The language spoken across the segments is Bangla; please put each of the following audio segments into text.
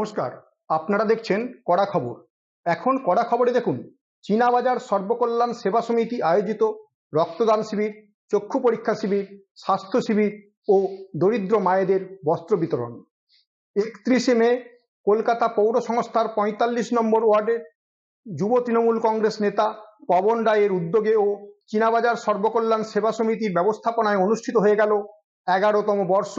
নমস্কার, আপনারা দেখছেন কড়া খবর। এখন কড়া খবরে দেখুন, চীনাবাজার সর্বকল্যাণ সেবা সমিতি আয়োজিত রক্তদান শিবির, চক্ষু পরীক্ষা শিবির, স্বাস্থ্য শিবির ও দরিদ্র মায়েদের বস্ত্র বিতরণ। একত্রিশে মে, কলকাতা পৌর সংস্থার পঁয়তাল্লিশ নম্বর ওয়ার্ডের যুব তৃণমূল কংগ্রেস নেতা পবন রায়ের উদ্যোগে ও চীনাবাজার সর্বকল্যাণ সেবা সমিতির ব্যবস্থাপনায় অনুষ্ঠিত হয়ে গেল এগারোতম বর্ষ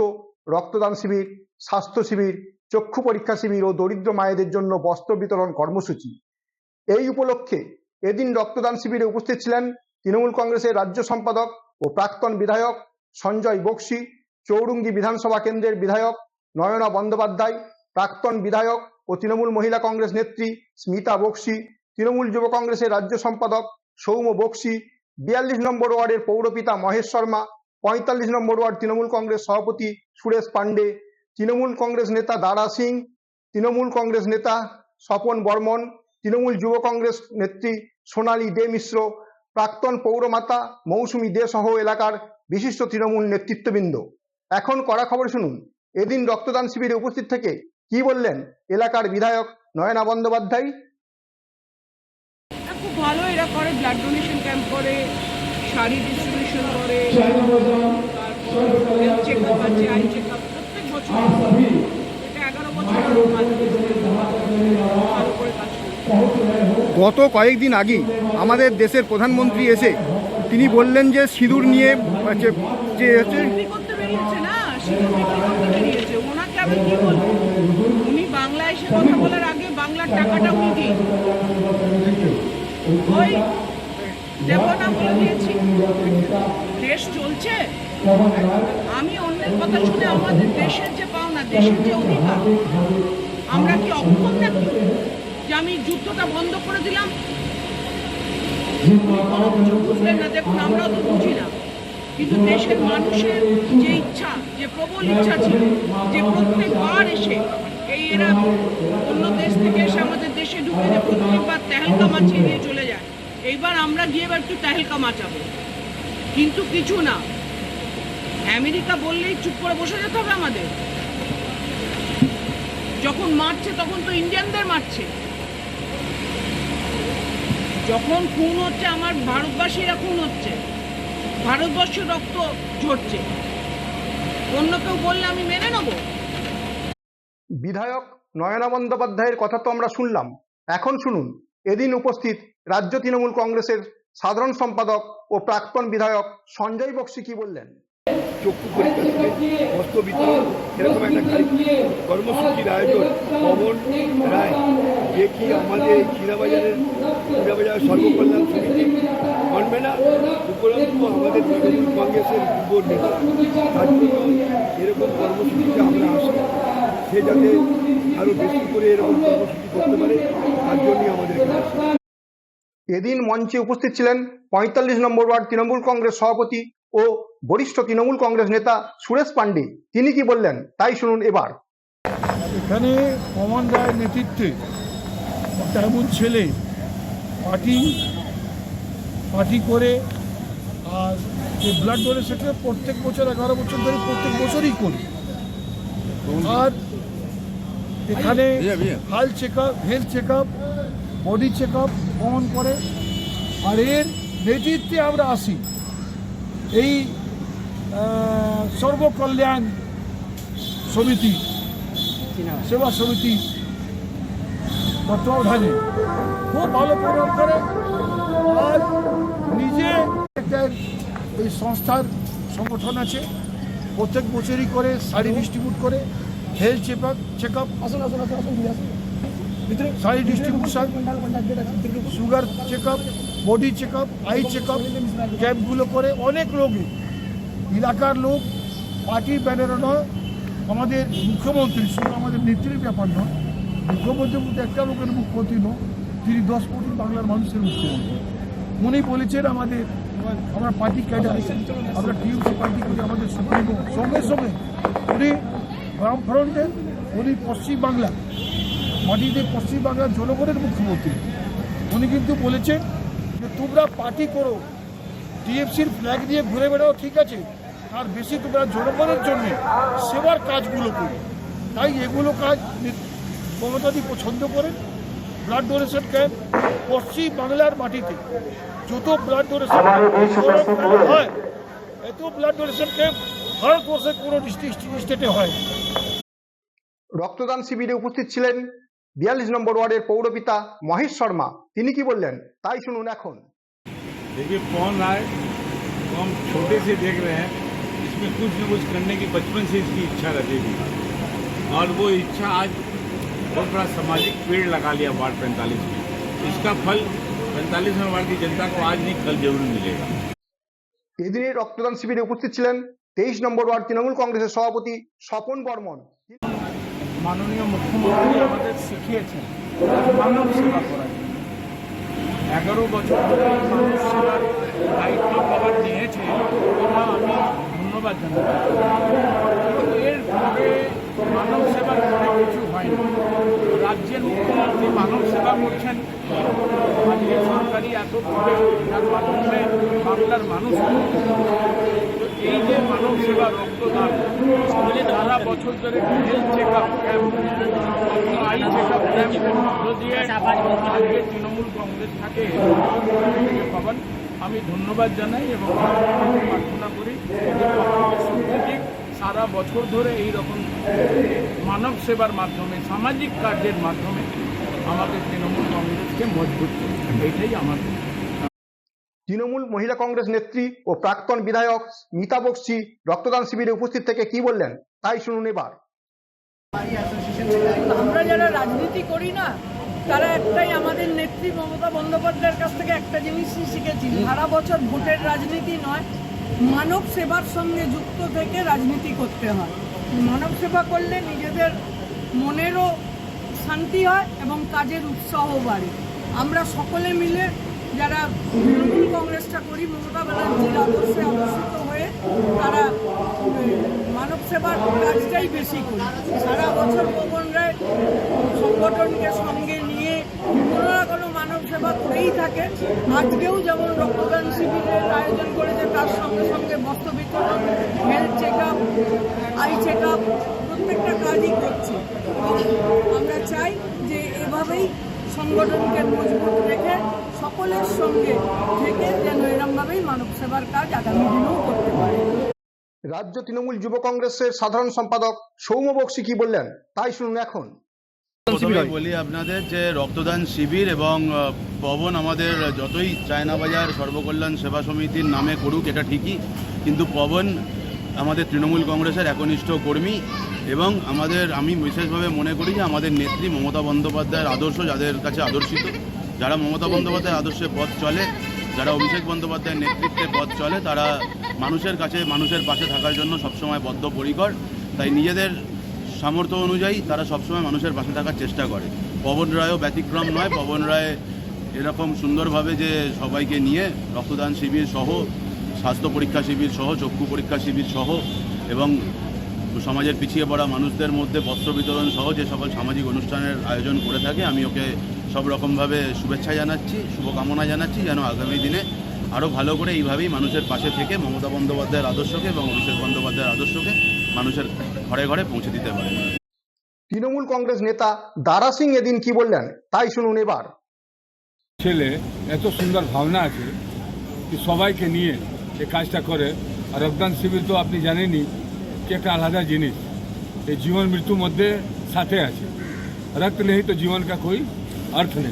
রক্তদান শিবির, স্বাস্থ্য শিবির চক্ষু পরীক্ষা শিবির ও দরিদ্র মায়েদের জন্য বস্ত্র বিতরণ কর্মসূচি। এই উপলক্ষে এদিন রক্তদান শিবিরে উপস্থিত ছিলেন তৃণমূল কংগ্রেসের রাজ্য সম্পাদক ও প্রাক্তন বিধায়ক সঞ্জয় বক্সি, চৌরুঙ্গি বিধানসভা কেন্দ্রের বিধায়ক নয়না বন্দ্যোপাধ্যায়, প্রাক্তন বিধায়ক ও তৃণমূল মহিলা কংগ্রেস নেত্রী স্মিতা বক্সি, তৃণমূল যুব কংগ্রেসের রাজ্য সম্পাদক সৌম বক্সি, বিয়াল্লিশ নম্বর ওয়ার্ডের পৌরপিতা মহেশ শর্মা, পঁয়তাল্লিশ নম্বর ওয়ার্ড তৃণমূল কংগ্রেস সভাপতি সুরেশ পাণ্ডে তৃণমূল কংগ্রেস নেতা দারা সিং তৃণমূল কংগ্রেস নেতা স্বপন বর্মন তৃণমূল যুব কংগ্রেস নেত্রী সোনালী দে মিশ্র প্রাক্তন পৌরমাতা মৌসুমী দে সহ এলাকার বিশিষ্ট তৃণমূল নেতৃত্ববৃন্দ। এখন কড়া খবর শুনুন। এদিন রক্তদান শিবিরে উপস্থিত থেকে কি বললেন এলাকার বিধায়ক নয়না বন্দ্যোপাধ্যায়? খুব ভালো এরা করে ব্লাড ডোনেশন ক্যাম্প করে শাড়ি ডিস্ট্রিবিউশন করে তারপর চেক আপ আছে আই চেক আপ বছর এটা এগারো বছর গত কয়েকদিন আগে আমাদের দেশের প্রধানমন্ত্রী এসে তিনি বললেন যে সিঁদুর নিয়ে যে হচ্ছে উনি বাংলায় এসে কথা বলার আগে বাংলার টাকাটা উনি দিন। ওই দেব না বলে দিয়েছি। দেশ চলছে? আমি কথা শুনে আমাদের দেশের যে পাওনা, দেশের যে অধিকার, আমরা কি অক্ষম নাকি যে আমি যুদ্ধটা বন্ধ করে দিলাম? বুঝলেন না, দেখুন, আমরাও তো বুঝি না। কিন্তু দেশের মানুষের যে ইচ্ছা, যে প্রবল ইচ্ছা ছিল, যে প্রত্যেকবার এসে এই এরা অন্য দেশ থেকে এসে আমাদের দেশে ঢুকে যে প্রত্যেকবার তেহলকা মাছিয়ে দিয়ে চলে যায়, এইবার আমরা গিয়ে এবার একটু তেহলকা মাচাবো কিন্তু কিছু না আমেরিকা বললেই চুপ করে বসে যেতে হবে আমাদের। যখন মারছে, তখন তো ইন্ডিয়ানদের মারছে। যখন খুন হচ্ছে, আমার ভারতবাসীরা খুন হচ্ছে। ভারতবর্ষের রক্ত ঝরছে। অন্য কেউ বললে আমি মেনে নেব। বিধায়ক নয়না বন্দ্যোপাধ্যায়ের কথা তো আমরা শুনলাম। এখন শুনুন, এদিন উপস্থিত রাজ্য তৃণমূল কংগ্রেসের সাধারণ সম্পাদক ও প্রাক্তন বিধায়ক সঞ্জয় বক্সি কি বললেন? চক্ষু পরীক্ষা বস্ত্র বিতরণ, এরকম একটা কারি- কর্মসূচির আয়োজন। পবন রায়, যে কি আমাদের এই চীনাবাজারের চীনাবাজার সর্বকল্যাণ সমিতি মানবে না, উপরন্তু আমাদের তৃণমূল কংগ্রেসের যুব নেতা, তার জন্য এরকম কর্মসূচিতে আমরা আসি সে যাতে আরও বেশি করে এরকম কর্মসূচি করতে পারে, তার জন্যই আমাদের এদিন মঞ্চে উপস্থিত ছিলেন পঁয়তাল্লিশ নম্বর ওয়ার্ড তৃণমূল কংগ্রেস সভাপতি ও বরিষ্ঠ তৃণমূল কংগ্রেস নেতা সুরেশ পান্ডে তিনি কি বললেন? তাই শুনুন এবার। এখানে পবন রায়ের নেতৃত্বে একটা এমন ছেলে পার্টি পার্টি করে আর এই ব্লাড ডোনেশনটা প্রত্যেক বছর এগারো বছর ধরে প্রত্যেক বছরই করি। আর এখানে health check up health check up body check up করে? আর এর নেতৃত্বে আমরা আসি। এই সর্বকল্যাণ সমিতি সেবা সমিতি তত্ত্বাবধানে খুব ভালো প্রোগ্রাম করে আর নিজে এই সংস্থার সংগঠন আছে প্রত্যেক বছরই করে শাড়ি ডিস্ট্রিবিউট করে health check up check up sari distribution sugar check up body check up eye check up ক্যাম্পগুলো করে অনেক লোকই এলাকার লোক পার্টি ব্যানারও নয়, আমাদের মুখ্যমন্ত্রী, শুধু আমাদের নেত্রীর ব্যাপার নয় মুখ্যমন্ত্রীর মধ্যে একটা লোকের মুখ্যমন্ত্রী নয় তিনি দশ কোটি বাংলার মানুষের মুখ্যমন্ত্রী উনি বলেছেন আমাদের আমরা পার্টি ক্যাডার আমরা টিএমসি পার্টি করি, আমাদের সুপ্রিমো সঙ্গে সঙ্গে। উনি বামফ্রন্টের উনি পশ্চিমবাংলা মাটিতে পশ্চিমবাংলার জনগণের মুখ্যমন্ত্রী। উনি কিন্তু বলেছেন তোমরা পার্টি করো। টিএফসির ফ্ল্যাগ নিয়ে ঘুরে বেড়াও ঠিক আছে? আর বেশি তোমরা জনগণের জন্য সেবার কাজগুলো করো। তাই এগুলো কাজ মমতাদি পছন্দ করেন ব্লাড ডোনেশন ক্যাম্প পশ্চিম বাংলার মাটিতে। যত ব্লাড ডোনেশন হয় এত ব্লাড ডোনেশন ক্যাম্প ভারতবর্ষের কোনো ডিস্ট্রিক্ট স্টেটে হয় রক্তদান শিবিরে উপস্থিত ছিলেন বিয়াল্লিশ নম্বর ওয়ার্ডের পৌরপিতা মহেশ শর্মা তিনি কি বললেন তাই শুনুন এখন देखिए कौन आए तो हम छोटे से देख रहे हैं इसमें कुछ न कुछ करने की बचपन से इसकी इच्छा रहती थी और वो इच्छा आज बहुत बड़ा सामाजिक पेड़ लगा लिया वार्ड पैंतालीस में इसका फल पैंतालीसवें वार्ड की जनता को आज नहीं कल जरूर मिलेगा এদিনে রক্তদান শিবিরে উপস্থিত ছিলেন তেইশ নম্বর ওয়ার্ড তৃণমূল কংগ্রেসের সভাপতি স্বপন বর্মন মাননীয় মুখ্যমন্ত্রী আমাদের শিখিয়েছেন, মানব সেবা করার এগারো বছর ধরে মানব সেবার দায়িত্ব পাওয়ার নিয়েছে এটা আমি ধন্যবাদ জানাই এর পরে মানব সেবার পরে কিছু হয়নি। রাজ্যের মুখ্যমন্ত্রী মানব সেবা করছেন, আজকে সরকারি এত মাধ্যমে বাংলার মানুষ যে রক্তদান সারা বছর ধরে check up camp eye check up camp দিয়ে আজকে তৃণমূল কংগ্রেস থাকে পাবেন। আমি ধন্যবাদ জানাই এবং প্রার্থনা করি দিক সারা বছর ধরে এই রকম মানব সেবার মাধ্যমে, সামাজিক কার্যের মাধ্যমে আমাদের তৃণমূল কংগ্রেসকে মজবুত করছে এইটাই আমার তৃণমূল মহিলা কংগ্রেস নেত্রী ও প্রাক্তন বিধায়ক মিতা বক্সি রক্তদান শিবিরে উপস্থিত থেকে কি বললেন, তাই শুনুন এবার। আমরা যারা রাজনীতি করি না, তারা একটাই আমাদের নেত্রী মমতা বন্দ্যোপাধ্যায়ের কাছ থেকে একটা জিনিসই শিখেছি। সারা বছর ভোটের রাজনীতি নয়, মানব সেবার সঙ্গে যুক্ত থেকে রাজনীতি করতে হয়। মানব সেবা করলে নিজেদের মনেরও শান্তি হয় এবং কাজের উৎসাহ বাড়ে। আমরা সকলে মিলে যারা তৃণমূল কংগ্রেসটা করি, মমতা ব্যানার্জির আদর্শে আদর্শিত হয়ে তারা মানব সেবার কাজটাই বেশি করি। সারা বছর রায় সংগঠনকে সঙ্গে নিয়ে কোনো না কোনো মানব সেবা করেই থাকে। আজকেও যেমন রক্তদান শিবিরের আয়োজন করেছে, তার সঙ্গে সঙ্গে বস্ত্র বিতরণ health check up eye check up প্রত্যেকটা কাজই করছে। আমরা চাই যে এভাবেই সংগঠনকে মজবুত রেখে সকলের সঙ্গে থেকে যেন এরমভাবেই মানব সেবার কাজ আগামী দিনেও করতে পারে। রাজ্য তৃণমূল যুব কংগ্রেসের সাধারণ সম্পাদক সৌম্য বক্সি কি বললেন? তাই শুনুন এখন। বলি আপনাদের যে রক্তদান শিবির এবং পবন আমাদের যতই চায়না বাজার সর্বকল্যাণ সেবা সমিতির নামে করুক এটা ঠিকই। কিন্তু পবন আমাদের তৃণমূল কংগ্রেসের একনিষ্ঠ কর্মী এবং আমাদের আমি বিশেষভাবে মনে করি যে আমাদের নেত্রী মমতা বন্দ্যোপাধ্যায়ের আদর্শ যাদের কাছে আদর্শিত। যারা মমতা বন্দ্যোপাধ্যায়ের আদর্শে পথ চলে, যারা অভিষেক বন্দ্যোপাধ্যায়ের নেতৃত্বে পথ চলে, তারা মানুষের কাছে, মানুষের পাশে থাকার জন্য সবসময় বদ্ধপরিকর। তাই নিজেদের সামর্থ্য অনুযায়ী তারা সবসময় মানুষের পাশে থাকার চেষ্টা করে। পবন রায়ও ব্যতিক্রম নয়। পবন রায় এরকম সুন্দরভাবে যে সবাইকে নিয়ে রক্তদান শিবির সহ, স্বাস্থ্য পরীক্ষা শিবির সহ, চক্ষু পরীক্ষা শিবির সহ এবং সমাজের পিছিয়ে পড়া মানুষদের মধ্যে বস্ত্র বিতরণ সহ যে সকল সামাজিক অনুষ্ঠানের আয়োজন করে থাকে, আমি ওকে সব রকমভাবে শুভেচ্ছা জানাচ্ছি শুভকামনা জানাচ্ছি যেন আগামী দিনে আরও ভালো করে এইভাবেই মানুষের পাশে থেকে মমতা বন্দ্যোপাধ্যায়ের আদর্শকে এবং অভিষেক বন্দ্যোপাধ্যায়ের আদর্শকে মানুষের ঘরে ঘরে পৌঁছে দিতে পারে। তৃণমূল কংগ্রেস নেতা দারা সিং এদিন কি বললেন? তাই শুনুন এবার। ছেলে এত সুন্দর ভাবনা আছে যে সবাইকে নিয়ে যে কাজটা করে। আর রক্তদান শিবির তো আপনি জানেনই কি একটা আলাদা জিনিস। এই জীবন মৃত্যুর মধ্যে সাথে আছে। রক্ত নেই তো কই? अर्थ ने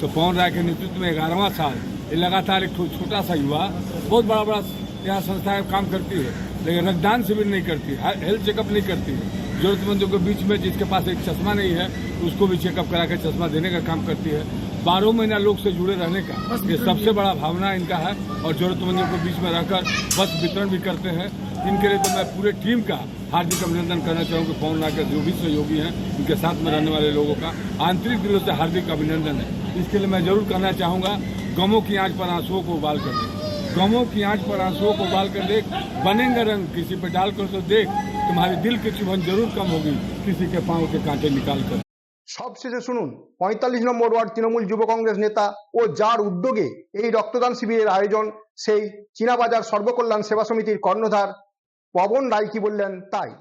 तो पवन राय के नेतृत्व में ग्यारहवा साल? ये लगातार एक छोटा सा युवा, बहुत बड़ा बड़ा यहाँ संस्थाएँ काम करती है, लेकिन रक्तदान शिविर नहीं करती है हेल्थ चेकअप नहीं करती है। जरूरतमंदों के बीच में जिसके पास एक चश्मा नहीं है, उसको भी चेकअप करा के चश्मा देने का काम करती है। बारह महीना लोग से जुड़े रहने का ये सबसे बड़ा भावना इनका है और जरूरतमंदों के बीच में रहकर बस वितरण भी करते हैं। इनके लिए तो मैं पूरे टीम का हार्दिक अभिनंदन करना चाहूँगा राय के जो भी सहयोगी हैं उनके साथ में रहने वाले लोगों का आंतरिक दिलों से हार्दिक अभिनंदन है। इसके लिए मैं ज़रूर कहना चाहूँगा गमों की आँच पर आंसुओं को उबाल कर दे। गमों की आँच पर आंसुओं को उबाल कर देख बनेंगे रंग किसी पर डालकर तो देख तुम्हारी दिल की चुभन ज़रूर कम होगी किसी के पाँव के कांटे निकाल कर সবশেষে শুনুন পঁয়তাল্লিশ নম্বর ওয়ার্ড তৃণমূল যুব কংগ্রেস নেতা ও যার উদ্যোগে এই রক্তদান শিবিরের আয়োজন সেই চীনাবাজার সর্বকল্যাণ সেবা সমিতির কর্ণধার পবন রায় কি বললেন তাই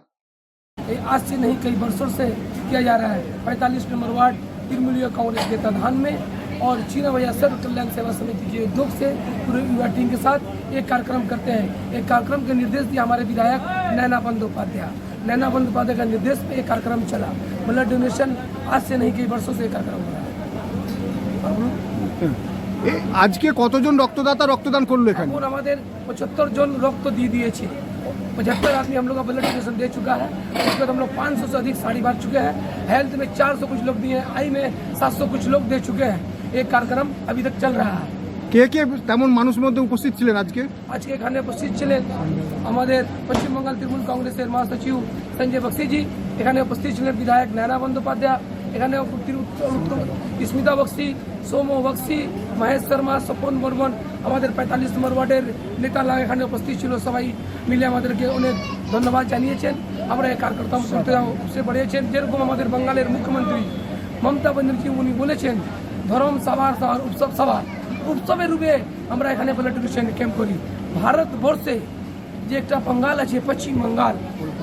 ये आज से नहीं कई वर्षों से किया जा रहा है पैंतालीस नंबर वार्ड तृणमूलीय कांग्रेस के तधान में और चीना भैया सर्व कल्याण सेवा समिति के उद्योग से पूरे युवा टीम के साथ एक कार्यक्रम करते हैं एक कार्यक्रम के निर्देश दिया हमारे विधायक नैना बंदोपाध्याय नैना बंदोपाध्याय का निर्देश पे एक कार्यक्रम चला ब्लड डोनेशन आज से नहीं कई वर्षों से एक कार्यक्रम हो रहा है এ, আজকে কতজন রক্তদাতা রক্তদান করলো এখানে और हमारे पचहत्तर जन रक्त दे दिए छे पचहत्तर आदमी हम लोग का ब्लड डोनेशन दे चुका है उसके बाद हम लोग 500 से अधिक साड़ी बांट चुके हैं हेल्थ में 400 कुछ लोग दिए हैं आई में 700 कुछ लोग दे चुके हैं एक कार्यक्रम अभी तक चल रहा है কে কে তেমন মানুষ মধ্যে উপস্থিত ছিলেন আজকে? আজকে এখানে উপস্থিত ছিলেন আমাদের পশ্চিমবঙ্গ তৃণমূল কংগ্রেসের মহাসচিব সঞ্জয় বক্সিজি, এখানে উপস্থিত ছিলেন বিধায়ক নয়না বন্দ্যোপাধ্যায়, এখানে স্মিতা বক্সি সৌম বক্সি, মহেশ শর্মা, স্বপন বর্মন, আমাদের পঁয়তাল্লিশ নম্বর ওয়ার্ডের নেতারা এখানে উপস্থিত ছিল, সবাই মিলে আমাদেরকে অনেক ধন্যবাদ জানিয়েছেন। আমরা এই কার্যক্রম করতে সে বাড়িয়েছেন। যেরকম আমাদের বাঙালির মুখ্যমন্ত্রী মমতা ব্যানার্জি, উনি বলেছেন, ধরম সভার সভার, উৎসব সভা। উৎসবের রূপে আমরা এখানে ব্লাড ডোনেশন ক্যাম্প করি ভারতবর্ষে যে একটা বাঙ্গাল আছে পশ্চিম বাঙ্গাল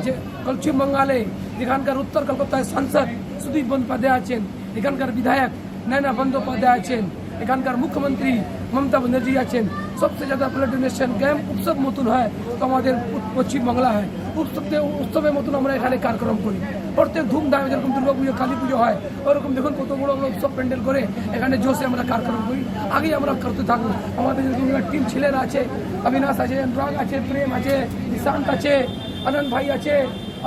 যে পশ্চিম বাঙ্গালে যেখানকার উত্তর কলকাতায় সাংসদ সুদীপ বন্দ্যোপাধ্যায় আছেন এখানকার বিধায়ক নয়না বন্দ্যোপাধ্যায় আছেন এখানকার মুখ্যমন্ত্রী মমতা ব্যানার্জি আছেন সবচেয়ে ज़्यादा ব্লাড ডোনেশন ক্যাম্প উৎসব মতন হয় তো আমাদের পশ্চিম বাংলা হয় উৎসবে উৎসবের মতন আমরা এখানে কার্যক্রম করি। প্রত্যেক ধুমধামে যেরকম দুর্গা পুজো কালী পুজো হয় ওরকম দেখুন কত বড় বড় উৎসব প্যান্ডেল করে এখানে জোশে আমরা কার্যক্রম করি। আগেই আমরা করতে থাকব আমাদের যেরকম টিম ছেলেরা আছে অবিনাশ আছে অনুরাগ আছে প্রেম আছে নিশান্ত আছে আনন্দ ভাই আছে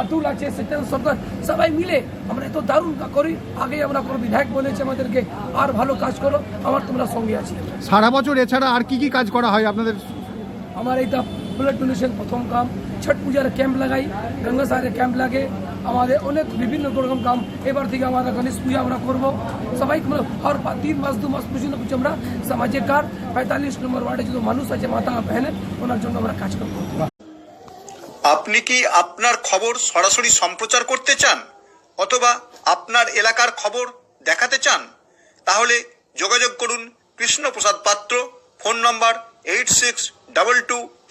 অতুল আছে সত্যেন সরকার সবাই মিলে আমরা এত দারুণ করি। আগেই আমরা কোনো বিধায়ক বলেছে আমাদেরকে আর ভালো কাজ করো আমার তোমরা সঙ্গে আছি। সারা বছর এছাড়া আর কি কি কাজ করা হয় আপনাদের? আমার এইটা ব্লাড ডোনেশন প্রথম কাম ছট পূজার ক্যাম্প লাগাই গঙ্গা সারে ক্যাম্প লাগে। আমাদের অনেক বিভিন্ন রকম কাম এবার থেকে আমরা গণেশ পূজা আমরা করব। সবাই হর তিন মাস, দু মাস কিছু না কিছু আমরা সামাজিক কার পঁয়তাল্লিশ নম্বর ওয়ার্ডে যদি মানুষ আছে, মাতা বহনের ওনার জন্য আমরা কাজ করব। আপনি কি আপনার খবর সরাসরি সম্প্রচার করতে চান? অথবা আপনার এলাকার খবর দেখাতে চান? তাহলে যোগাযোগ করুন Krishnaprasad Patra, phone number eight six double two